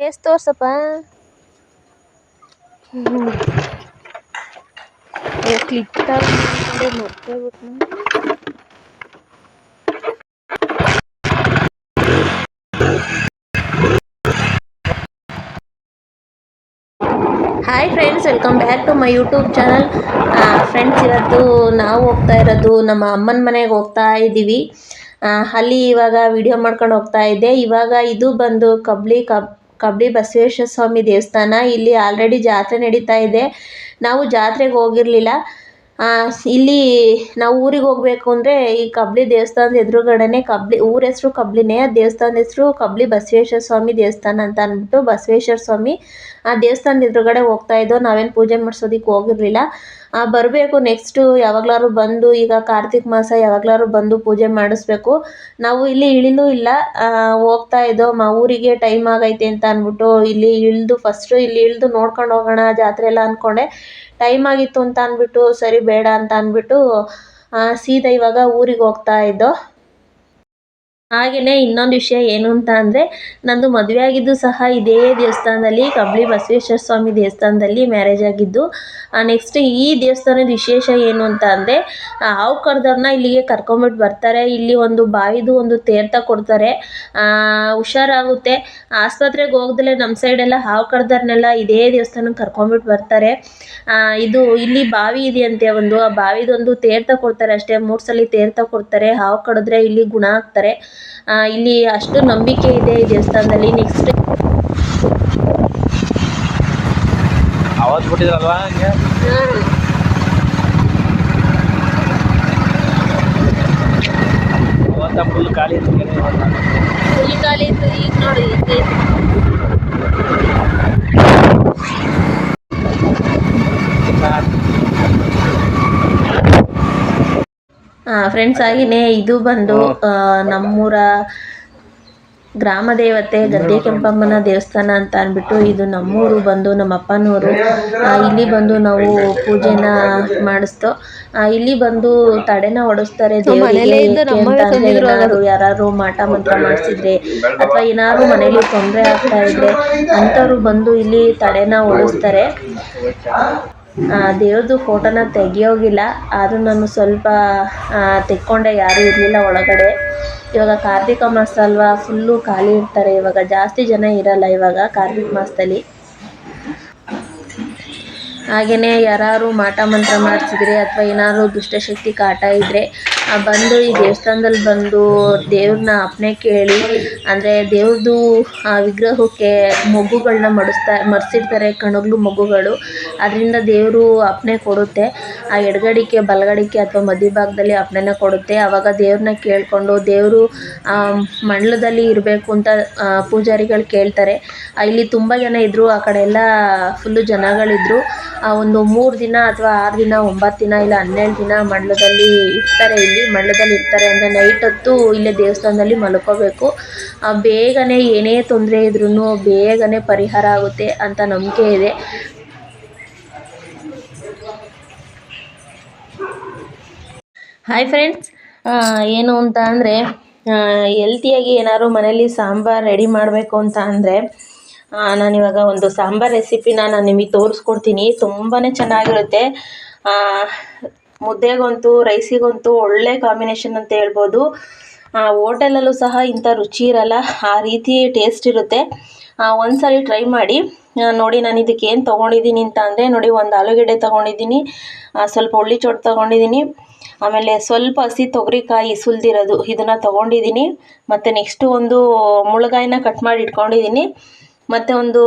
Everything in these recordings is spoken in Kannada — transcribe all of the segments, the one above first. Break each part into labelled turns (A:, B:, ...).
A: Face ತೋರ್ಸಪ್ಪ click hi friends welcome back to my YouTube channel friends ಇವತ್ತು ನಾವು ಹೋಗ್ತಾ ಇರೋದು ನಮ್ಮ ಅಮ್ಮನ ಮನೆಗೆ ಹೋಗ್ತಾ ಇದ್ದೀವಿ ಆ, ಅಲ್ಲಿ ಇವಾಗ ವಿಡಿಯೋ ಮಾಡ್ಕೊಂಡು ಹೋಗ್ತಾ ಇದ್ದೆ ಇವಾಗ ಇದು ಬಂದು ಕಬ್ಳಿ ಕಬ್ ಕಬ್ಲಿ ಬಸವೇಶ್ವರ ಸ್ವಾಮಿ ದೇವಸ್ಥಾನ. ಇಲ್ಲಿ ಆಲ್ರೆಡಿ ಜಾತ್ರೆ ನಡೀತಾ ಇದೆ. ನಾವು ಜಾತ್ರೆಗೆ ಹೋಗಿರಲಿಲ್ಲ. ಇಲ್ಲಿ ನಾವು ಊರಿಗೆ ಹೋಗಬೇಕು ಅಂದರೆ ಈ ಕಬ್ಲಿ ದೇವಸ್ಥಾನದ ಎದುರುಗಡೆನೆ ಕಬ್ಳಿ, ಊರ ಹೆಸರು ಕಬ್ಲಿನೇ ದೇವಸ್ಥಾನದ ಹೆಸರು ಕಬ್ಳಿ ಬಸವೇಶ್ವರ ಸ್ವಾಮಿ ದೇವಸ್ಥಾನ ಅಂತ ಅಂದ್ಬಿಟ್ಟು ಬಸವೇಶ್ವರ ಸ್ವಾಮಿ ಆ ದೇವಸ್ಥಾನದ ಎದುರುಗಡೆ ಹೋಗ್ತಾ ಇದ್ದೋ ನಾವೇನು ಪೂಜೆ ಮಾಡಿಸೋದಕ್ಕೆ ಹೋಗಿರಲಿಲ್ಲ. ಬರಬೇಕು. ನೆಕ್ಸ್ಟು ಯಾವಾಗಲಾದ್ರು ಬಂದು, ಈಗ ಕಾರ್ತಿಕ್ ಮಾಸ ಯಾವಾಗಲಾದ್ರು ಬಂದು ಪೂಜೆ ಮಾಡಿಸ್ಬೇಕು. ನಾವು ಇಲ್ಲಿ ಇಳಿಲೂ ಇಲ್ಲ. ಹೋಗ್ತಾ ಇದ್ದೋ, ಮಾ, ಊರಿಗೆ ಟೈಮ್ ಆಗೈತೆ ಅಂತ ಅಂದ್ಬಿಟ್ಟು ಇಲ್ಲಿ ಇಳಿದು ಫಸ್ಟು ಇಲ್ಲಿ ಇಳಿದು ನೋಡ್ಕೊಂಡು ಹೋಗೋಣ, ಜಾತ್ರೆ ಎಲ್ಲ ಅಂದ್ಕೊಂಡೆ ಟೈಮ್ ಆಗಿತ್ತು ಅಂತ ಅಂದ್ಬಿಟ್ಟು ಸರಿ ಬೇಡ ಅಂತ ಅಂದ್ಬಿಟ್ಟು ಸೀದಾ ಇವಾಗ ಊರಿಗೆ ಹೋಗ್ತಾ ಇದ್ದೋ. ಹಾಗೆಯೇ ಇನ್ನೊಂದು ವಿಷಯ ಏನು ಅಂತ ಅಂದರೆ, ನಂದು ಮದುವೆ ಆಗಿದ್ದು ಸಹ ಇದೇ ದೇವಸ್ಥಾನದಲ್ಲಿ ಕಬ್ಲಿ ಬಸವೇಶ್ವರ ಸ್ವಾಮಿ ದೇವಸ್ಥಾನದಲ್ಲಿ ಮ್ಯಾರೇಜ್ ಆಗಿದ್ದು ನೆಕ್ಸ್ಟ್ ಈ ದೇವಸ್ಥಾನದ ವಿಶೇಷ ಏನು ಅಂತ ಅಂದರೆ ಹಾವು ಕರೆದವ್ರನ್ನ ಇಲ್ಲಿಗೆ ಕರ್ಕೊಂಬಿಟ್ಟು ಬರ್ತಾರೆ. ಇಲ್ಲಿ ಒಂದು ಬಾವಿದು ಒಂದು ತೀರ್ಥ ಕೊಡ್ತಾರೆ. ಹುಷಾರಾಗುತ್ತೆ. ಆಸ್ಪತ್ರೆಗೆ ಹೋಗ್ದಲೇ ನಮ್ಮ ಸೈಡೆಲ್ಲ ಹಾವು ಕರೆದವ್ರನ್ನೆಲ್ಲ ಇದೇ ದೇವಸ್ಥಾನಕ್ಕೆ ಕರ್ಕೊಂಬಿಟ್ಟು ಬರ್ತಾರೆ. ಇದು ಇಲ್ಲಿ ಬಾವಿ ಇದೆಯಂತೆ ಒಂದು. ಆ ಬಾವಿದೊಂದು ತೀರ್ಥ ಕೊಡ್ತಾರೆ ಅಷ್ಟೇ. ಮೂರು ಸಲ ತೀರ್ಥ ಕೊಡ್ತಾರೆ. ಹಾವು ಕಡಿದ್ರೆ ಇಲ್ಲಿ ಗುಣ ಆಗ್ತಾರೆ. ಇಲ್ಲಿ ಅಷ್ಟು ನಂಬಿಕೆ ಇದೆ ಈ ದೇವಸ್ಥಾನದಲ್ಲಿ ನೆಕ್ಸ್ಟ್
B: ಫುಲ್ ಖಾಲಿ ಇವತ್ತು.
A: ಹುಲಿಕಾಲಿ ಇತ್ತು ಈಗ ನೋಡಿ ಫ್ರೆಂಡ್ಸ್ ಆಗಿನೇ ಇದು ಬಂದು ನಮ್ಮೂರ ಗ್ರಾಮ ದೇವತೆ ಗದ್ದೆ ಕೆಂಪಮ್ಮನ ದೇವಸ್ಥಾನ ಅಂತ ಅಂದ್ಬಿಟ್ಟು ಇದು ನಮ್ಮೂರು ಬಂದು ನಮ್ಮ ಅಪ್ಪನೂರು ಇಲ್ಲಿ ಬಂದು ನಾವು ಪೂಜೆನ ಮಾಡಿಸ್ತೋ. ಇಲ್ಲಿ ಬಂದು ತಡೆನ ಹೊಡಿಸ್ತಾರೆ ದೇವರಿಗೆ ಯಾರು ಮಾಟ ಮಂತ್ರ ಮಾಡಿಸಿದ್ರೆ ಅಥವಾ ಏನಾದ್ರು ಮನೇಲಿ ತೊಂದರೆ ಆಗ್ತಾ ಇದ್ರೆ ಅಂಥವ್ರು ಬಂದು ಇಲ್ಲಿ ತಡೆನ ಹೊಡಿಸ್ತಾರೆ. ದೇವ್ರದ್ದು ಫೋಟೋನ ತೆಗಿಯೋಗಿಲ್ಲ. ಆದರೂ ನಾನು ಸ್ವಲ್ಪ ತೆಕ್ಕೊಂಡೆ. ಯಾರೂ ಇರಲಿಲ್ಲ ಒಳಗಡೆ. ಇವಾಗ ಕಾರ್ತಿಕ ಮಾಸ ಅಲ್ವಾ ಫುಲ್ಲು ಖಾಲಿ ಇರ್ತಾರೆ. ಇವಾಗ ಜಾಸ್ತಿ ಜನ ಇರಲ್ಲ ಇವಾಗ ಕಾರ್ತಿಕ ಮಾಸದಲ್ಲಿ. ಹಾಗೆಯೇ ಯಾರಾದ್ರು ಮಾಟ ಮಂತ್ರ ಮಾಡಿಸಿದ್ರೆ ಅಥವಾ ಏನಾದ್ರು ದುಷ್ಟಶಕ್ತಿ ಕಾಟ ಇದ್ದರೆ ಬಂದು ಈ ದೇವಸ್ಥಾನದಲ್ಲಿ ಬಂದು ದೇವ್ರನ್ನ ಅಪ್ಪಣೆ ಕೇಳಿ ಅಂದರೆ ದೇವ್ರದ್ದು ಆ ವಿಗ್ರಹಕ್ಕೆ ಮಗುಗಳನ್ನ ಮಡಿಸ್ತಾ ಮಡಿಸಿರ್ತಾರೆ ಕಣಗ್ಲು ಮಗುಗಳು ಅದರಿಂದ ದೇವರು ಅಪ್ಪಣೆ ಕೊಡುತ್ತೆ. ಆ ಎಡಗಡಿಕೆ ಬಲಗಡಿಕೆ ಅಥವಾ ಮಧ್ಯಭಾಗದಲ್ಲಿ ಅಪ್ಪಣೆನ ಕೊಡುತ್ತೆ. ಆವಾಗ ದೇವ್ರನ್ನ ಕೇಳಿಕೊಂಡು ದೇವರು ಮಂಡಲದಲ್ಲಿ ಇರಬೇಕು ಅಂತ ಪೂಜಾರಿಗಳು ಕೇಳ್ತಾರೆ. ಇಲ್ಲಿ ತುಂಬ ಜನ ಇದ್ದರು ಆ ಕಡೆ ಎಲ್ಲ ಫುಲ್ಲು ಜನಗಳಿದ್ರು. ಆ, ಒಂದು ಮೂರು ದಿನ ಅಥವಾ ಆರು ದಿನ ಒಂಬತ್ತು ದಿನ ಇಲ್ಲ ಹನ್ನೆರಡು ದಿನ ಮಂಡಲದಲ್ಲಿ ಇರ್ತಾರೆ ಇಲ್ಲಿ. ಮಂಡಲದಲ್ಲಿ ಇರ್ತಾರೆ ಅಂದರೆ ನೈಟ್ ಹೊತ್ತು ಇಲ್ಲೇ ದೇವಸ್ಥಾನದಲ್ಲಿ ಮಲ್ಕೋಬೇಕು. ಆ, ಬೇಗನೆ ಏನೇ ತೊಂದರೆ ಇದ್ರೂ ಬೇಗನೆ ಪರಿಹಾರ ಆಗುತ್ತೆ ಅಂತ ನಂಬಿಕೆ ಇದೆ. ಹಾಯ್ ಫ್ರೆಂಡ್ಸ್ ಏನು ಅಂತ ಅಂದರೆ ಹೆಲ್ತಿಯಾಗಿ ಏನಾದ್ರು ಮನೇಲಿ ಸಾಂಬಾರು ರೆಡಿ ಮಾಡಬೇಕು ಅಂತ ಅಂದರೆ ನಾನಿವಾಗ ಒಂದು ಸಾಂಬಾರ್ ರೆಸಿಪಿನ ನಾನು ನಿಮಗೆ ತೋರಿಸ್ಕೊಡ್ತೀನಿ. ತುಂಬಾ ಚೆನ್ನಾಗಿರುತ್ತೆ. ಮುದ್ದೆಗಂತೂ, ರೈಸಿಗಂತೂ ಒಳ್ಳೆ ಕಾಂಬಿನೇಷನ್ ಅಂತ ಹೇಳ್ಬೋದು. ಹೋಟೆಲಲ್ಲೂ ಸಹ ಇಂಥ ರುಚಿ ಇರಲ್ಲ. ಆ ರೀತಿ ಟೇಸ್ಟ್ ಇರುತ್ತೆ. ಒಂದ್ಸಲ ಟ್ರೈ ಮಾಡಿ. ನೋಡಿ ನಾನು ಇದಕ್ಕೆ ಏನು ತೊಗೊಂಡಿದ್ದೀನಿ ಅಂತ ಅಂದರೆ, ನೋಡಿ ಒಂದು ಆಲೂಗೆಡ್ಡೆ ತೊಗೊಂಡಿದ್ದೀನಿ ಸ್ವಲ್ಪ ಹುಳ್ಳಿ ಚೊಟ್ಟು ತೊಗೊಂಡಿದ್ದೀನಿ, ಆಮೇಲೆ ಸ್ವಲ್ಪ ಹಸಿ ತೊಗರಿಕಾಯಿ ಸುಲಿದಿರೋದು, ಇದನ್ನು ತೊಗೊಂಡಿದ್ದೀನಿ, ಮತ್ತು ನೆಕ್ಸ್ಟು ಒಂದು ಮುಳುಗಾಯಿನ ಕಟ್ ಮಾಡಿ ಇಟ್ಕೊಂಡಿದ್ದೀನಿ. ಮತ್ತು ಒಂದು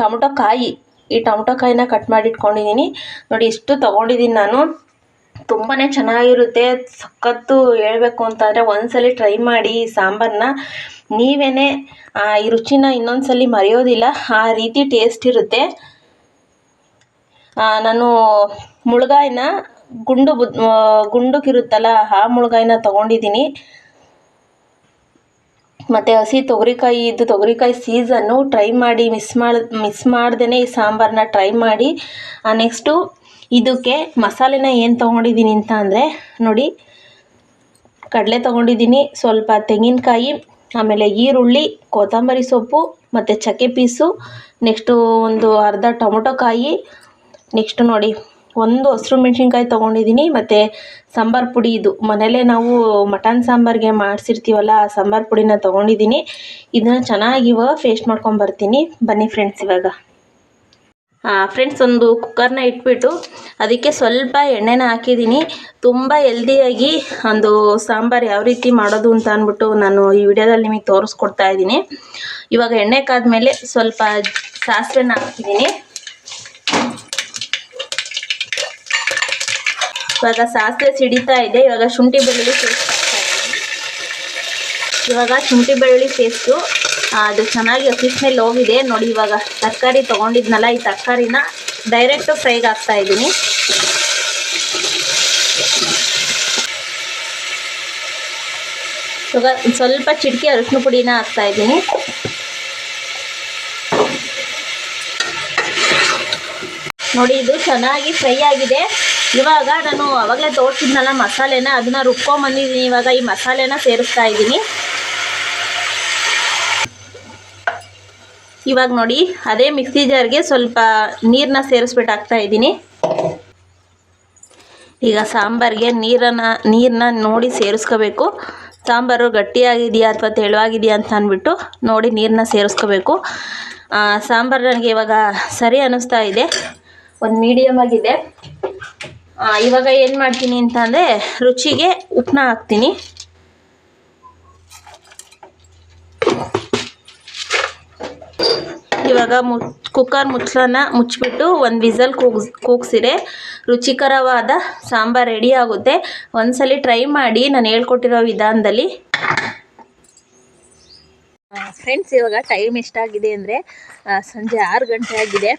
A: ಟೊಮೊಟೊ ಕಾಯಿ. ಈ ಟೊಮೊಟೊ ಕಾಯಿನ ಕಟ್ ಮಾಡಿ ಇಟ್ಕೊಂಡಿದ್ದೀನಿ ನೋಡಿ, ಇಷ್ಟು ತೊಗೊಂಡಿದ್ದೀನಿ ನಾನು. ತುಂಬಾ ಚೆನ್ನಾಗಿರುತ್ತೆ. ಸಖತ್ತು ಹೇಳಬೇಕು ಅಂತಂದರೆ ಒಂದ್ಸಲಿ ಟ್ರೈ ಮಾಡಿ ಈ ಸಾಂಬಾರನ್ನ ನೀವೇ ಈ ರುಚಿನ ಇನ್ನೊಂದ್ಸಲಿ ಮರೆಯೋದಿಲ್ಲ. ಆ ರೀತಿ ಟೇಸ್ಟ್ ಇರುತ್ತೆ. ನಾನು ಮುಳುಗಾಯಿನ ಗುಂಡು ಬುದ್ ಗುಂಡುಕಿರುತ್ತಲ್ಲ, ಆ ಮುಳುಗಾಯಿನ ತೊಗೊಂಡಿದ್ದೀನಿ ಮತ್ತು ಹಸಿ ತೊಗರಿಕಾಯಿ, ಇದು ತೊಗರಿಕಾಯಿ ಸೀಸನ್ನು ಟ್ರೈ ಮಾಡಿ ಮಿಸ್ ಮಾಡಿ ಮಿಸ್ ಮಾಡ್ದೇ ಈ ಸಾಂಬಾರನ್ನ ಟ್ರೈ ಮಾಡಿ. ನೆಕ್ಸ್ಟು ಇದಕ್ಕೆ ಮಸಾಲೆನ ಏನು ತೊಗೊಂಡಿದ್ದೀನಿ ಅಂತ ಅಂದರೆ, ನೋಡಿ, ಕಡಲೆ ತೊಗೊಂಡಿದ್ದೀನಿ, ಸ್ವಲ್ಪ ತೆಂಗಿನಕಾಯಿ, ಆಮೇಲೆ ಈರುಳ್ಳಿ, ಕೊತ್ತಂಬರಿ ಸೊಪ್ಪು, ಮತ್ತು ಚಕ್ಕೆ ಪೀಸು ನೆಕ್ಸ್ಟು ಒಂದು ಅರ್ಧ ಟೊಮೊಟೊ ಕಾಯಿ ನೆಕ್ಸ್ಟು ನೋಡಿ ಒಂದು ಹಸಿರು ಮೆಣಸಿನ್ಕಾಯಿ ತೊಗೊಂಡಿದ್ದೀನಿ ಮತ್ತು ಸಾಂಬಾರು ಪುಡಿ ಇದು. ಮನೆಯಲ್ಲೇ ನಾವು ಮಟನ್ ಸಾಂಬಾರಿಗೆ ಮಾಡಿಸಿರ್ತೀವಲ್ಲ, ಆ ಸಾಂಬಾರು ಪುಡಿನ ತೊಗೊಂಡಿದ್ದೀನಿ ಇದನ್ನ ಚೆನ್ನಾಗಿ ಇವಾಗ ಮಾಡ್ಕೊಂಡು ಮಾಡ್ಕೊಂಬರ್ತೀನಿ ಬನ್ನಿ ಫ್ರೆಂಡ್ಸ್ ಇವಾಗ. ಫ್ರೆಂಡ್ಸ್ ಒಂದು ಕುಕ್ಕರ್ನ ಇಟ್ಬಿಟ್ಟು ಅದಕ್ಕೆ ಸ್ವಲ್ಪ ಎಣ್ಣೆನ ಹಾಕಿದ್ದೀನಿ ತುಂಬ ಹೆಲ್ದಿಯಾಗಿ ಒಂದು ಸಾಂಬಾರು ಯಾವ ರೀತಿ ಮಾಡೋದು ಅಂತ ಅಂದ್ಬಿಟ್ಟು ನಾನು ಈ ವಿಡಿಯೋದಲ್ಲಿ ನಿಮಗೆ ತೋರಿಸ್ಕೊಡ್ತಾ ಇದ್ದೀನಿ. ಇವಾಗ ಎಣ್ಣೆ ಕಾದ್ಮೇಲೆ ಸ್ವಲ್ಪ ಸಾಸಿವೆನ ಹಾಕ್ತಿದ್ದೀನಿ ಇವಾಗ ಸಾಸಿವೆ ಸಿಡಿತಾ ಇದೆ. ಇವಾಗ ಶುಂಠಿ ಬೆಳ್ಳುಳ್ಳಿ ಪೇಸ್ಟ್ ಇವಾಗ ಶುಂಠಿ ಬೆಳ್ಳುಳ್ಳಿ ಪೇಸ್ಟು ಅದು ಚೆನ್ನಾಗಿ ಸ್ಮೆಲ್ ಹೋಗಿದೆ ನೋಡಿ ಇವಾಗ ತರಕಾರಿ ತೊಗೊಂಡಿದ್ನಲ್ಲ, ಈ ತರಕಾರಿನ ಡೈರೆಕ್ಟು ಫ್ರೈಗೆ ಹಾಕ್ತಾ ಇದ್ದೀನಿ. ಇವಾಗ ಸ್ವಲ್ಪ ಚಿಟಕಿ ಅರಿಶಿನ ಪುಡಿನ ಹಾಕ್ತಾ ಇದ್ದೀನಿ. ನೋಡಿ ಇದು ಚೆನ್ನಾಗಿ ಫ್ರೈ ಆಗಿದೆ. ಇವಾಗ ನಾನು ಅವಾಗಲೇ ತೋರಿಸಿದ್ನಲ್ಲ ಮಸಾಲೆನ, ಅದನ್ನ ರುಬ್ಕೊಂಬಂದಿದ್ದೀನಿ ಇವಾಗ ಈ ಮಸಾಲೆನ ಸೇರಿಸ್ತಾ ಇದ್ದೀನಿ ಇವಾಗ ನೋಡಿ, ಅದೇ ಮಿಕ್ಸಿ ಜಾರ್ಗೆ ಸ್ವಲ್ಪ ನೀರನ್ನ ಸೇರಿಸ್ಬಿಟ್ಟು ಹಾಕ್ತಾ ಇದ್ದೀನಿ ಈಗ ಸಾಂಬಾರಿಗೆ ನೀರನ್ನು ನೀರನ್ನ ನೋಡಿ ಸೇರಿಸ್ಕೋಬೇಕು. ಸಾಂಬಾರು ಗಟ್ಟಿಯಾಗಿದೆಯಾ ಅಥವಾ ತೆಳುವಾಗಿದೆಯಾ ಅಂತ ಅಂದ್ಬಿಟ್ಟು ನೋಡಿ ನೀರನ್ನ ಸೇರಿಸ್ಕೋಬೇಕು. ಸಾಂಬಾರು ನನಗೆ ಇವಾಗ ಸರಿ ಅನ್ನಿಸ್ತಾ ಇದೆ. ಒಂದು ಮೀಡಿಯಮ್ ಆಗಿದೆ. ಇವಾಗ ಏನು ಮಾಡ್ತೀನಿ ಅಂತ ಅಂದರೆ ರುಚಿಗೆ ಉಪ್ಪನ್ನ ಹಾಕ್ತೀನಿ. ಇವಾಗ ಮು ಕುಕ್ಕರ್ ಮುಚ್ಚಳನ ಮುಚ್ಚಿಬಿಟ್ಟು ಒಂದು ವಿಸಲ್ ಕೂಗ್ಸ್, ಕೂಗ್ಸಿರೆ ರುಚಿಕರವಾದ ಸಾಂಬಾರು ರೆಡಿ ಆಗುತ್ತೆ. ಒಂದ್ಸಲಿ ಟ್ರೈ ಮಾಡಿ ನಾನು ಹೇಳ್ಕೊಟ್ಟಿರೋ ವಿಧಾನದಲ್ಲಿ. ಫ್ರೆಂಡ್ಸ್ ಇವಾಗ ಟೈಮ್ ಎಷ್ಟಾಗಿದೆ ಅಂದರೆ ಸಂಜೆ ಆರು ಗಂಟೆ ಆಗಿದೆ.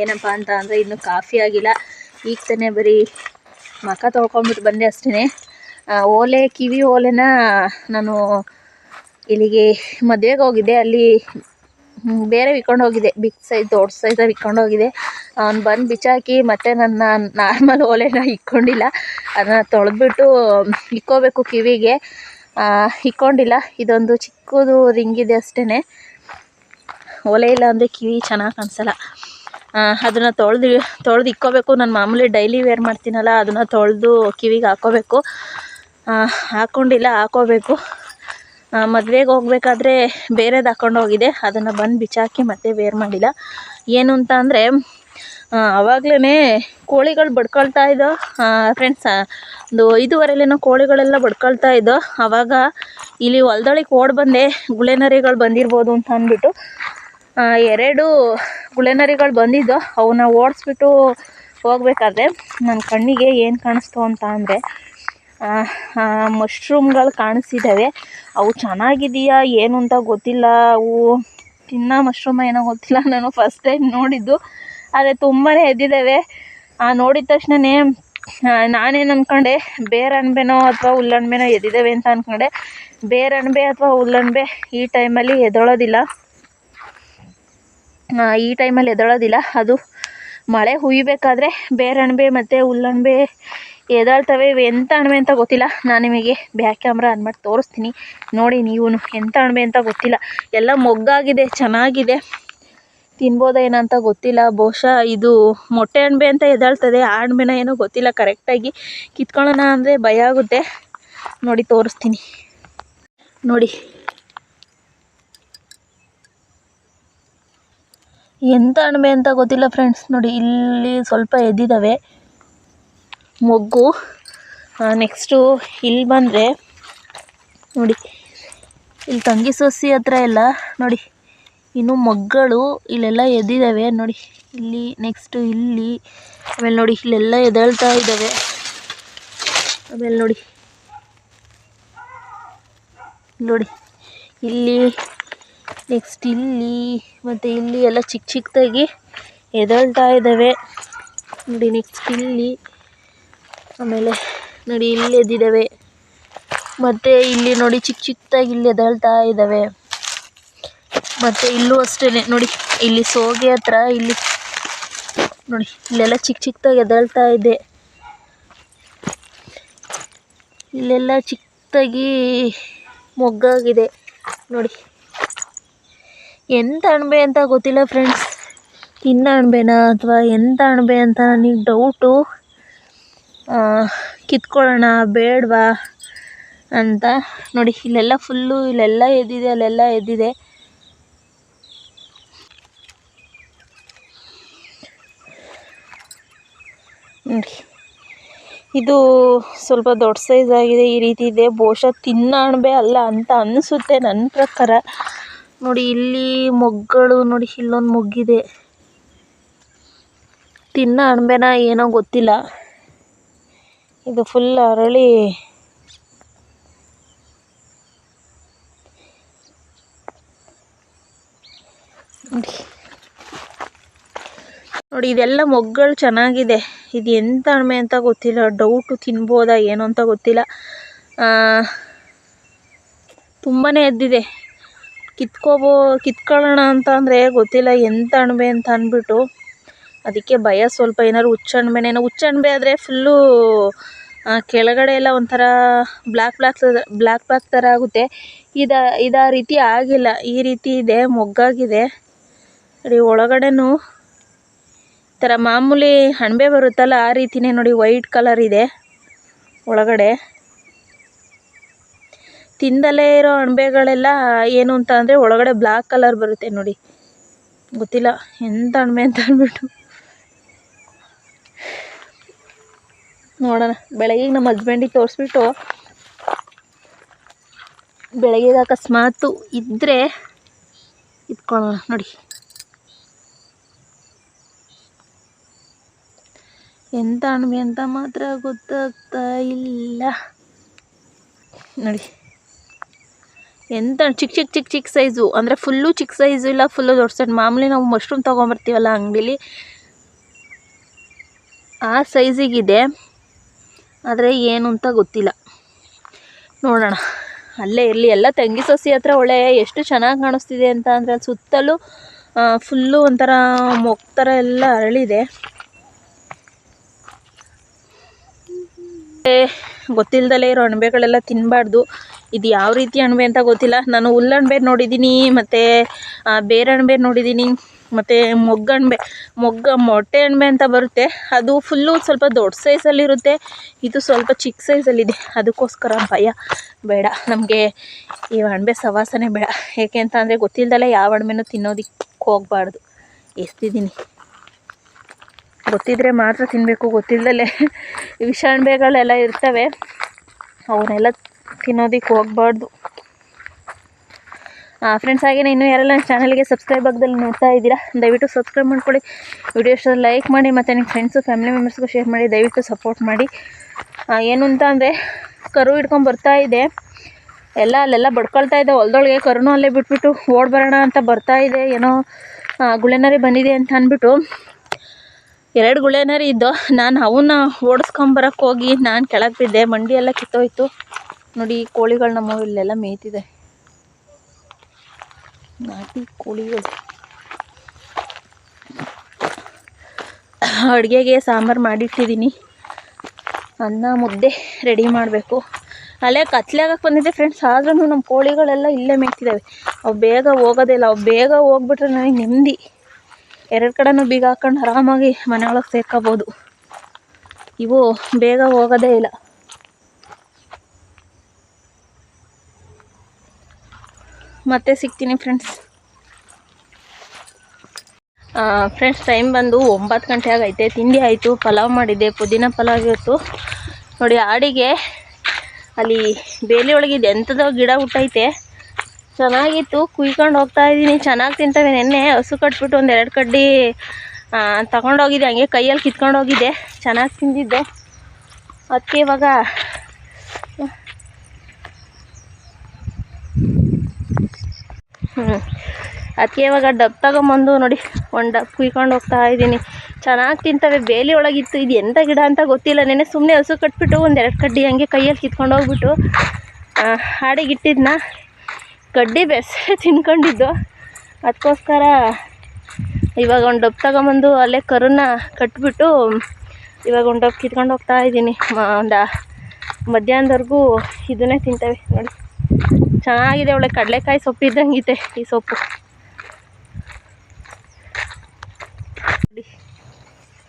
A: ಏನಪ್ಪ ಅಂತ ಅಂದರೆ ಇನ್ನೂ ಕಾಫಿ ಆಗಿಲ್ಲ. ಈಗ ತಾನೇ ಬರೀ ಮಖ ತೊಳ್ಕೊಂಡ್ಬಿಟ್ಟು ಬಂದೆ ಅಷ್ಟೇ ಓಲೆ, ಕಿವಿ ಓಲೆನ ನಾನು ಇಲ್ಲಿಗೆ ಮದುವೆಗೆ ಹೋಗಿದ್ದೆ. ಅಲ್ಲಿ ಬೇರೆ ಇಕ್ಕೊಂಡು ಹೋಗಿದ್ದೆ. ಬಿಗ್ ಸೈಜ್, ದೊಡ್ಡ ಸೈಜಲ್ಲಿ ಇಕ್ಕೊಂಡು ಹೋಗಿದ್ದೆ. ಅವ್ನು ಬಂದು ಬಿಚ್ಚಾಕಿ ಮತ್ತೆ ನನ್ನ ನಾರ್ಮಲ್ ಓಲೆನ ಇಕ್ಕೊಂಡಿಲ್ಲ. ಅದನ್ನ ತೊಳೆದ್ಬಿಟ್ಟು ಇಕ್ಕೋಬೇಕು ಕಿವಿಗೆ. ಇಕ್ಕೊಂಡಿಲ್ಲ. ಇದೊಂದು ಚಿಕ್ಕದು ರಿಂಗ್ ಇದೆ ಅಷ್ಟೇ ಓಲೆ ಇಲ್ಲ ಅಂದರೆ ಕಿವಿ ಚೆನ್ನಾಗಿ ಕಾಣಿಸಲ್ಲ. ಅದನ್ನು ತೊಳೆದು ತೊಳೆದು ಇಕ್ಕೋಬೇಕು. ನಾನು ಮಾಮೂಲಿ ಡೈಲಿ ವೇರ್ ಮಾಡ್ತೀನಲ್ಲ, ಅದನ್ನು ತೊಳೆದು ಕಿವಿಗೆ ಹಾಕ್ಕೋಬೇಕು ಹಾಕೊಂಡಿಲ್ಲ ಹಾಕ್ಕೋಬೇಕು ಮದುವೆಗೆ ಹೋಗ್ಬೇಕಾದ್ರೆ ಬೇರೆದು ಹಾಕ್ಕೊಂಡು ಹೋಗಿದೆ. ಅದನ್ನು ಬಂದು ಬಿಚ್ಚಾಕಿ ಮತ್ತೆ ವೇರ್ ಮಾಡಿಲ್ಲ. ಏನು ಅಂತ ಅಂದರೆ ಆವಾಗಲೇ ಕೋಳಿಗಳು ಬಡ್ಕೊಳ್ತಾ ಇದ್ದೋ ಫ್ರೆಂಡ್ಸ್ ಒಂದು ಐದುವರೆಲೇನೋ ಕೋಳಿಗಳೆಲ್ಲ ಬಡ್ಕೊಳ್ತಾ ಇದ್ದೋ ಆವಾಗ ಇಲ್ಲಿ ಹೊಲ್ದೊಳಗೆ ಓಡ್ ಬಂದೆ ಗುಳೆನರಿಗಳು ಬಂದಿರ್ಬೋದು ಅಂತ ಅಂದ್ಬಿಟ್ಟು. ಎರಡು ಗುಳೆನರಿಗಳು ಬಂದಿದ್ದು ಅವನ್ನ ಓಡಿಸ್ಬಿಟ್ಟು ಹೋಗ್ಬೇಕಾದ್ರೆ ನನ್ನ ಕಣ್ಣಿಗೆ ಏನು ಕಾಣಿಸ್ತು ಅಂತ ಅಂದರೆ ಮಶ್ರೂಮ್ಗಳು ಕಾಣಿಸಿದ್ದಾವೆ ಅವು ಚೆನ್ನಾಗಿದೆಯಾ, ಏನು ಅಂತ ಗೊತ್ತಿಲ್ಲ. ಅವು ತಿನ್ನೋ ಮಶ್ರೂಮ್ ಏನೋ ಗೊತ್ತಿಲ್ಲ, ನಾನು ಫಸ್ಟ್ ಟೈಮ್ ನೋಡಿದ್ದು. ಆದರೆ ತುಂಬಾ ಎದ್ದಿದ್ದಾವೆ ನೋಡಿದ ತಕ್ಷಣವೇ ನಾನೇನು ಅಂದ್ಕೊಂಡೆ ಬೇರೆ ಅಣಬೆನೋ ಅಥವಾ ಹುಲ್ಲಣಬೆನೋ ಎದ್ದಿದ್ದಾವೆ ಅಂತ ಅಂದ್ಕೊಂಡೆ ಬೇರಣ್ಬೆ ಅಥವಾ ಹುಲ್ಲಣ್ಬೆ ಈ ಟೈಮಲ್ಲಿ ಎದ್ದೇಳೋದಿಲ್ಲ. ಈ ಟೈಮಲ್ಲಿ ಎದ್ದೇಳೋದಿಲ್ಲ. ಅದು ಮಳೆ ಹುಯ್ಬೇಕಾದ್ರೆ ಬೇರೆ ಅಣಬೆ ಮತ್ತು ಹುಲ್ಲಣ್ಬೆ ಎದ್ದೇಳ್ತವೆ. ಇವು ಎಂಥ ಅಣಬೆ ಅಂತ ಗೊತ್ತಿಲ್ಲ. ನಾನು ನಿಮಗೆ ಬ್ಯಾಕ್ ಕ್ಯಾಮ್ರಾ ಆನ್ ತೋರಿಸ್ತೀನಿ. ನೋಡಿ ನೀವು ಎಂಥ ಅಣಬೆ ಅಂತ ಗೊತ್ತಿಲ್ಲ. ಎಲ್ಲ ಮೊಗ್ಗಾಗಿದೆ, ಚೆನ್ನಾಗಿದೆ. ತಿನ್ಬೋದಾ ಅಂತ ಗೊತ್ತಿಲ್ಲ. ಬಹುಶಃ ಇದು ಮೊಟ್ಟೆ ಅಣಬೆ ಅಂತ ಎದ್ದೇಳ್ತದೆ. ಆ ಅಣಬೆನ ಏನೋ ಗೊತ್ತಿಲ್ಲ. ಕರೆಕ್ಟಾಗಿ ಕಿತ್ಕೊಳ್ಳೋಣ ಅಂದರೆ ಭಯ ಆಗುತ್ತೆ. ನೋಡಿ ತೋರಿಸ್ತೀನಿ. ನೋಡಿ. ಎಂಥ ಅಣಬೆ ಅಂತ ಗೊತ್ತಿಲ್ಲ ಫ್ರೆಂಡ್ಸ್ ನೋಡಿ, ಇಲ್ಲಿ ಸ್ವಲ್ಪ ಎದ್ದಿದ್ದಾವೆ. ಮೊಗ್ಗು. ನೆಕ್ಸ್ಟು ಇಲ್ಲಿ ಬಂದರೆ, ನೋಡಿ, ಇಲ್ಲಿ ತಂಗಿ ಸೊಸಿ ಹತ್ರ ಎಲ್ಲ, ನೋಡಿ, ಇನ್ನು ಮೊಗ್ಗಳು ಇಲ್ಲೆಲ್ಲ ಎದ್ದಿದ್ದಾವೆ. ನೋಡಿ, ಇಲ್ಲಿ ನೆಕ್ಸ್ಟು ಇಲ್ಲಿ, ಆಮೇಲೆ ನೋಡಿ, ಇಲ್ಲೆಲ್ಲ ಎದ್ದೇಳ್ತಾ ಇದ್ದಾವೆ. ಆಮೇಲೆ ನೋಡಿ ನೋಡಿ, ಇಲ್ಲಿ ನೆಕ್ಸ್ಟ್ ಇಲ್ಲಿ ಮತ್ತು ಇಲ್ಲಿ ಎಲ್ಲ ಚಿಕ್ಕ ಚಿಕ್ಕದಾಗಿ ಎದಳ್ತಾ ಇದ್ದಾವೆ ನೋಡಿ ನೆಕ್ಸ್ಟ್ ಇಲ್ಲಿ ಆಮೇಲೆ ನೋಡಿ ಇಲ್ಲಿ ಎದ್ದಿದ್ದಾವೆ ಮತ್ತು ಇಲ್ಲಿ ನೋಡಿ ಚಿಕ್ಕ ಚಿಕ್ಕದಾಗಿ ಇಲ್ಲಿ ಎದಳ್ತಾ ಇದ್ದಾವೆ ಮತ್ತು ಇಲ್ಲೂ ಅಷ್ಟೇ ನೋಡಿ ಇಲ್ಲಿ ಸೋಗೆ ಹತ್ರ ಇಲ್ಲಿ ನೋಡಿ ಇಲ್ಲೆಲ್ಲ ಚಿಕ್ಕ ಚಿಕ್ಕದಾಗಿ ಎದ್ದೇಳ್ತಾ ಇದೆ ಇಲ್ಲೆಲ್ಲ ಚಿಕ್ಕದಾಗಿ ಮೊಗ್ಗಾಗಿದೆ. ನೋಡಿ ಎಂಥ ಅಣಬೆ ಅಂತ ಗೊತ್ತಿಲ್ಲ ಫ್ರೆಂಡ್ಸ್ ತಿನ್ನ ಅಣಬೆನಾ ಅಥವಾ ಎಂಥ ಅಣಬೆ ಅಂತ ನನಗೆ ಡೌಟು ಕಿತ್ಕೊಳ್ಳೋಣ, ಬೇಡವಾ? ಅಂತ ನೋಡಿ, ಇಲ್ಲೆಲ್ಲ ಫುಲ್ಲು ಇಲ್ಲೆಲ್ಲ ಎದ್ದಿದೆ, ಅಲ್ಲೆಲ್ಲ ಎದ್ದಿದೆ. ನೋಡಿ, ಇದು ಸ್ವಲ್ಪ ದೊಡ್ಡ ಸೈಜ್ ಆಗಿದೆ, ಈ ರೀತಿ ಇದೆ. ಬಹುಶಃ ತಿನ್ನ ಅಣಬೆ ಅಲ್ಲ ಅಂತ ಅನಿಸುತ್ತೆ ನನ್ನ ಪ್ರಕಾರ. ನೋಡಿ, ಇಲ್ಲಿ ಮೊಗ್ಗಳು ನೋಡಿ, ಇಲ್ಲೊಂದು ಮೊಗ್ಗಿದೆ. ತಿನ್ನ ಅಣಬೆನ ಏನೋ ಗೊತ್ತಿಲ್ಲ. ಇದು ಫುಲ್ ಅರಳಿ. ನೋಡಿ. ಇದೆಲ್ಲ ಮೊಗ್ಗಳು ಚೆನ್ನಾಗಿದೆ. ಇದು ಎಂತ ಅಣಬೆ ಅಂತ ಗೊತ್ತಿಲ್ಲ. ಡೌಟು ತಿನ್ಬೋದಾ, ಏನು ಅಂತ ಗೊತ್ತಿಲ್ಲ. ತುಂಬಾ ಎದ್ದಿದೆ. ಕಿತ್ಕೋಬೋ, ಕಿತ್ಕೊಳ್ಳೋಣ ಅಂತ ಅಂದರೆ ಗೊತ್ತಿಲ್ಲ ಎಂಥ ಅಣಬೆ ಅಂತ ಅಂದ್ಬಿಟ್ಟು ಅದಕ್ಕೆ ಭಯ ಸ್ವಲ್ಪ ಏನಾದ್ರು ಹುಚ್ಚಣ್ಬೆನೇನೋ ಹುಚ್ಚಣ್ಬೆ ಆದರೆ ಫುಲ್ಲು ಕೆಳಗಡೆ ಎಲ್ಲ ಒಂಥರ ಬ್ಲ್ಯಾಕ್ ಬ್ಲ್ಯಾಕ್ ಬ್ಲ್ಯಾಕ್ ಬ್ಲ್ಯಾಕ್ ಥರ ಆಗುತ್ತೆ. ಇದು ಇದು ಆ ರೀತಿ ಆಗಿಲ್ಲ. ಈ ರೀತಿ ಇದೆ, ಮೊಗ್ಗಾಗಿದೆ. ನೋಡಿ, ಒಳಗಡೆನೂ ಈ ಥರ ಮಾಮೂಲಿ ಅಣಬೆ ಬರುತ್ತಲ್ಲ, ಆ ರೀತಿಯೇ ನೋಡಿ ವೈಟ್ ಕಲರ್ ಇದೆ ಒಳಗಡೆ. ತಿಂದಲೇ ಇರೋ ಅಣಬೆಗಳೆಲ್ಲ ಏನು ಅಂತ ಅಂದರೆ ಒಳಗಡೆ ಬ್ಲ್ಯಾಕ್ ಕಲರ್ ಬರುತ್ತೆ ನೋಡಿ. ಗೊತ್ತಿಲ್ಲ ಎಂಥ ಅಣಬೆ ಅಂತ ಅಂದ್ಬಿಟ್ಟು. ನೋಡೋಣ, ಬೆಳಗ್ಗೆ ನಮ್ಮ ಹಸ್ಬೆಂಡಿಗೆ ತೋರಿಸ್ಬಿಟ್ಟು ಬೆಳಗ್ಗೆ ಅಕಸ್ಮಾತು ಇದ್ದರೆ ಇಟ್ಕೊಳ್ಳೋಣ ನೋಡಿ. ಎಂಥ ಅಣಬೆ ಅಂತ ಮಾತ್ರ ಗೊತ್ತಾಗ್ತಾ ಇಲ್ಲ. ನೋಡಿ. ಎಂಥ ಚಿಕ್ಕ ಚಿಕ್ಕ ಚಿಕ್ಕ ಚಿಕ್ಕ ಸೈಜು ಅಂದರೆ ಫುಲ್ಲು ಚಿಕ್ಕ ಸೈಜು ಇಲ್ಲ ಫುಲ್ಲು ದೊಡ್ಡ ಸೈಜ್ ಮಾಮೂಲಿ ನಾವು ಮಶ್ರೂಮ್ ತೊಗೊಂಬರ್ತೀವಲ್ಲ ಅಂಗಡೀಲಿ. ಆ ಸೈಜಿಗಿದೆ ಆದರೆ ಏನು ಅಂತ ಗೊತ್ತಿಲ್ಲ. ನೋಡೋಣ. ಅಲ್ಲೇ ಇರಲಿ. ಎಲ್ಲ ತಂಗಿ ಸೊಸಿ ಹತ್ರ ಒಳ್ಳೆ ಎಷ್ಟು ಚೆನ್ನಾಗಿ ಕಾಣಿಸ್ತಿದೆ ಅಂತ ಅಂದರೆ ಸುತ್ತಲೂ ಫುಲ್ಲು ಒಂಥರ ಮೊಗ್ ಥರ ಎಲ್ಲ ಅರಳಿದೆ. ಗೊತ್ತಿಲ್ಲದಲ್ಲೇ ಇರೋ ಅಣಬೆಗಳೆಲ್ಲ ತಿನ್ನಬಾರ್ದು ಇದು ಯಾವ ರೀತಿ ಅಣಬೆ ಅಂತ ಗೊತ್ತಿಲ್ಲ. ನಾನು ಹುಲ್ಲಣಬೆ ನೋಡಿದ್ದೀನಿ, ಮತ್ತು ಬೇರೆ ಅಣಬೆ ನೋಡಿದ್ದೀನಿ, ಮತ್ತು ಮೊಗ್ಗಣಬೆ ಮೊಗ್ಗ ಮೊಟ್ಟೆ ಅಣಬೆ ಅಂತ ಬರುತ್ತೆ. ಅದು ಫುಲ್ಲು ಸ್ವಲ್ಪ ದೊಡ್ಡ ಸೈಜಲ್ಲಿರುತ್ತೆ ಇದು ಸ್ವಲ್ಪ ಚಿಕ್ಕ ಸೈಜಲ್ಲಿದೆ ಅದಕ್ಕೋಸ್ಕರ ಭಯ, ಬೇಡ. ನಮಗೆ ಈ ಅಣಬೆ ಸವಾಸನೆ ಬೇಡ. ಏಕೆ ಅಂತ ಅಂದರೆ ಗೊತ್ತಿಲ್ಲದಲ್ಲ ಯಾವ ಅಣಬೆನೂ ತಿನ್ನೋದಕ್ಕೆ ಹೋಗಬಾರ್ದು. ಎಸ್ತಿದ್ದೀನಿ ಗೊತ್ತಿದ್ದರೆ ಮಾತ್ರ ತಿನ್ನಬೇಕು ಗೊತ್ತಿಲ್ಲದಲ್ಲೇ ವಿಷ ಅಣಬೆಗಳೆಲ್ಲ ಇರ್ತವೆ. ಅವನ್ನೆಲ್ಲ ತಿನ್ನೋದಕ್ಕೆ ಹೋಗಬಾರ್ದು. ಫ್ರೆಂಡ್ಸ್ ಹಾಗೆಯೇ ಇನ್ನೂ ಯಾರೆಲ್ಲ ನನ್ನ ಚಾನಲ್ಗೆ ಸಬ್ಸ್ಕ್ರೈಬ್ ಆಗದಲ್ಲಿ ನೋಡ್ತಾ ಇದ್ದೀರಾ, ದಯವಿಟ್ಟು ಸಬ್ಸ್ಕ್ರೈಬ್ ಮಾಡ್ಕೊಳ್ಳಿ. ವಿಡಿಯೋ ಇಷ್ಟ ಲೈಕ್ ಮಾಡಿ ಮತ್ತು ನಿಮ್ಮ ಫ್ರೆಂಡ್ಸು ಫ್ಯಾಮಿಲಿ ಮೆಂಬರ್ಸ್ಗೂ ಶೇರ್ ಮಾಡಿ, ದಯವಿಟ್ಟು ಸಪೋರ್ಟ್ ಮಾಡಿ. ಏನು ಅಂತ ಅಂದರೆ, ಕರು ಹಿಡ್ಕೊಂಡು ಬರ್ತಾ ಇದೆ. ಎಲ್ಲ ಅಲ್ಲೆಲ್ಲ ಬಡ್ಕೊಳ್ತಾ ಇದೆ, ಹೊಲ್ದೊಳಗೆ ಕರುನೂ ಅಲ್ಲೇ ಬಿಟ್ಬಿಟ್ಟು ಓಡ್ ಬರೋಣ ಅಂತ ಬರ್ತಾ ಇದೆ, ಏನೋ ಗುಳೆನರಿ ಬಂದಿದೆ ಅಂತ ಅಂದ್ಬಿಟ್ಟು. ಎರಡು ಗುಳೆನರಿ ಇದ್ದು, ನಾನು ಅವನ್ನ ಓಡಿಸ್ಕೊಂಬರಕ್ಕೆ ಹೋಗಿ ನಾನು ಕೆಳಗೆ ಬಿದ್ದೆ, ಮಂಡಿ ಎಲ್ಲ ಕಿತ್ತೋಯ್ತು. ನೋಡಿ ಕೋಳಿಗಳು ನಮ್ಮ ಇಲ್ಲೆಲ್ಲ ಮೇಯ್ತಿದೆ. ನಾಟಿ ಕೋಳಿಗಳು. ಅಡುಗೆಗೆ ಸಾಂಬಾರು ಮಾಡಿಟ್ಟಿದ್ದೀನಿ. ಅನ್ನ, ಮುದ್ದೆ ರೆಡಿ ಮಾಡಬೇಕು. ಅಲ್ಲೇ ಕತ್ಲೆ ಆಗಕ್ಕೆ ಬಂದಿದೆ ಫ್ರೆಂಡ್ಸ್ ಆದ್ರೂ ನಮ್ಮ ಕೋಳಿಗಳೆಲ್ಲ ಇಲ್ಲೇ ಮೇಯ್ತಿದ್ದಾವೆ ಅವು ಬೇಗ ಹೋಗೋದೇ ಇಲ್ಲ, ಅವು ಬೇಗ ಹೋಗ್ಬಿಟ್ರೆ ನನಗೆ ನೆಮ್ಮದಿ. ಎರಡು ಕಡೆನೂ ಬೀಗ ಹಾಕೊಂಡು ಆರಾಮಾಗಿ ಮನೆಯೊಳಗೆ ಸೇರ್ಕೋಬೋದು. ಇವು ಬೇಗ ಹೋಗೋದೇ ಇಲ್ಲ. ಮತ್ತೆ ಸಿಗ್ತೀನಿ ಫ್ರೆಂಡ್ಸ್ ಫ್ರೆಂಡ್ಸ್ ಟೈಮ್ ಬಂದು ಒಂಬತ್ತು ಗಂಟೆ ಆಗೈತೆ. ತಿಂಡಿ ಆಯಿತು, ಪಲಾವ್ ಮಾಡಿದ್ದೆ, ಪುದೀನ ಪಲಾವ್ ಇವತ್ತು ನೋಡಿ, ಆಡಿಗೆ ಅಲ್ಲಿ ಬೇಲಿ ಒಳಗಿದೆ ಎಂಥದೋ ಗಿಡ ಹುಟ್ಟೈತೆ. ಚೆನ್ನಾಗಿತ್ತು. ಕುಯ್ಕೊಂಡು ಹೋಗ್ತಾ ಇದ್ದೀನಿ. ಚೆನ್ನಾಗಿ ತಿಂತವೆ. ನೆನ್ನೆ ಹಸು ಕಟ್ಬಿಟ್ಟು ಒಂದು ಎರಡು ಕಡ್ಡಿ ತಗೊಂಡೋಗಿದ್ದೆ. ಹಂಗೆ ಕೈಯಲ್ಲಿ ಕಿತ್ಕೊಂಡೋಗಿದ್ದೆ. ಚೆನ್ನಾಗಿ ತಿಂದಿದ್ದೆ. ಅದಕ್ಕೆ ಇವಾಗ ಹ್ಞೂ ಅದಕ್ಕೆ ಇವಾಗ ಡಬ್ ತಗೊಂಬಂದು ನೋಡಿ, ಒಂದು ಡಬ್ ಕುಯ್ಕೊಂಡು ಹೋಗ್ತಾ ಇದ್ದೀನಿ ಚೆನ್ನಾಗಿ ತಿಂತವೆ, ಬೇಲಿ ಒಳಗಿತ್ತು, ಇದು ಎಂಥ ಗಿಡ ಅಂತ ಗೊತ್ತಿಲ್ಲ. ನೆನೆ ಸುಮ್ಮನೆ ಹಸು ಕಟ್ಬಿಟ್ಟು ಒಂದು ಎರಡು ಕಡ್ಡಿ ಹಂಗೆ ಕೈಯಲ್ಲಿ ಕಿತ್ಕೊಂಡು ಹೋಗ್ಬಿಟ್ಟು ಹಾಡಿಗಿಟ್ಟಿದ್ನ ಕಡ್ಡಿ ಬೆಸೆ ತಿನ್ಕೊಂಡಿದ್ದು. ಅದಕ್ಕೋಸ್ಕರ ಇವಾಗ ಒಂದು ಡಬ್ ತಗೊಂಬಂದು ಅಲ್ಲೇ ಕರುನ ಕಟ್ಬಿಟ್ಟು, ಇವಾಗ ಒಂದು ಡಬ್ ಕಿತ್ಕೊಂಡು ಹೋಗ್ತಾ ಇದ್ದೀನಿ ಒಂದು ಮಧ್ಯಾಹ್ನದವರೆಗೂ ಇದನ್ನೇ ತಿಂತವೆ, ನೋಡಿ. ಚೆನ್ನಾಗಿದೆ ಒಳ್ಳೆ ಕಡಲೆಕಾಯಿ ಸೊಪ್ಪು ಇದ್ದಂಗಿದೆ ಈ ಸೊಪ್ಪು.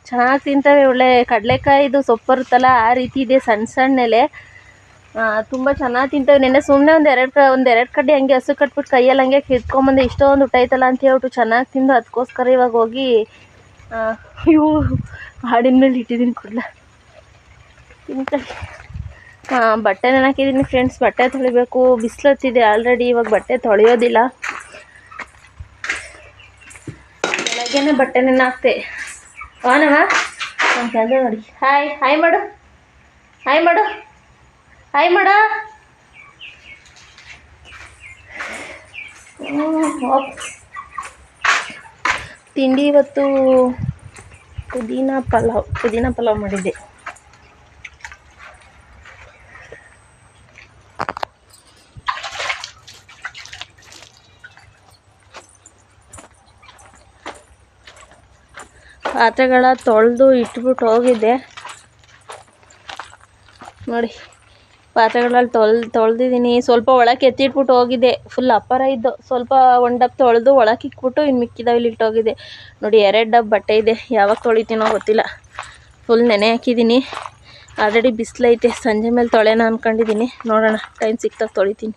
A: ಚೆನ್ನಾಗಿ ತಿಂತವೆ ಒಳ್ಳೆ ಕಡಲೆಕಾಯಿದು ಸೊಪ್ಪು ಬರುತ್ತಲ್ಲ ಆ ರೀತಿ ಇದೆ ಸಣ್ಣ ಸಣ್ಣ ಎಲೆ ತುಂಬ ಚೆನ್ನಾಗಿ ತಿಂತವೆ. ನೆನ್ನೆ ಸುಮ್ಮನೆ ಒಂದು ಎರಡು ಕ, ಒಂದು ಎರಡು ಕಡ್ಡಿ ಹಂಗೆ ಹಸು ಕಟ್ಬಿಟ್ಟು ಕೈಯಲ್ಲಿ ಹಂಗೆ ಕಿತ್ಕೊಂಬಂದು ಇಷ್ಟೊಂದು ಊಟ ಐತಲ್ಲ ಅಂತ ಹೇಳ್ಬಿಟ್ಟು ಚೆನ್ನಾಗಿ ತಿಂದು ಅದಕ್ಕೋಸ್ಕರ ಇವಾಗ ಹೋಗಿ ಇವು ಹಾಡಿನ ಮೇಲೆ ಇಟ್ಟಿದ್ದೀನಿ ಕೂಡಲ. ತಿಂತವೆ. ಹಾಂ ಬಟ್ಟೆ ನೆನಾಕಿದ್ದೀನಿ ಫ್ರೆಂಡ್ಸ್ ಬಟ್ಟೆ ತೊಳಿಬೇಕು. ಬಿಸಿಲತ್ತಿದೆ ಆಲ್ರೆಡಿ ಇವಾಗ ಬಟ್ಟೆ ತೊಳೆಯೋದಿಲ್ಲ. ಬೆಳಗ್ಗೆನೇ ಬಟ್ಟೆ ನೆನಾಕ್ತೆ ವಾನವ ನಮ್ಮ ಕೆಲಸ ನೋಡಿ. ಹಾಯ್ ಹಾಯ್ ಮಾಡು. ಹಾಯ್ ಮಾಡು. ಹಾಯ್ ಮಾಡ. ತಿಂಡಿ ಇವತ್ತು ಪುದೀನ ಪಲಾವ್ ಪುದೀನ ಪಲಾವ್ ಮಾಡಿದ್ದೆ. ಪಾತ್ರೆಗಳ ತೊಳೆದು ಇಟ್ಬಿಟ್ಟು ಹೋಗಿದ್ದೆ. ನೋಡಿ, ಪಾತ್ರೆಗಳಲ್ಲಿ ತೊಳ್, ತೊಳೆದಿದ್ದೀನಿ. ಸ್ವಲ್ಪ ಒಳಕ್ಕೆ ಎತ್ತಿಟ್ಬಿಟ್ಟು ಹೋಗಿದ್ದೆ. ಫುಲ್ ಅಪ್ಪರ ಇದ್ದು. ಸ್ವಲ್ಪ ಒಂದು ಡಬ್ ತೊಳೆದು ಒಳಕ್ಕೆ ಇಕ್ಬಿಟ್ಟು ಇನ್ನು ಮಿಕ್ಕಿದಾವ ಇಲ್ಲಿ ಇಟ್ಟೋಗಿದ್ದೆ ನೋಡಿ, ಎರಡು ಡಬ್ ಬಟ್ಟೆ ಇದೆ. ಯಾವಾಗ ತೊಳಿತೀನೋ ಗೊತ್ತಿಲ್ಲ. ಫುಲ್ ನೆನೆ ಹಾಕಿದ್ದೀನಿ. ಆಲ್ರೆಡಿ ಬಿಸಿಲೈತೆ. ಸಂಜೆ ಮೇಲೆ ತೊಳೆಯೋಣ ಅಂದ್ಕೊಂಡಿದ್ದೀನಿ ನೋಡೋಣ. ಟೈಮ್ ಸಿಕ್ತಾಗ ತೊಳಿತೀನಿ.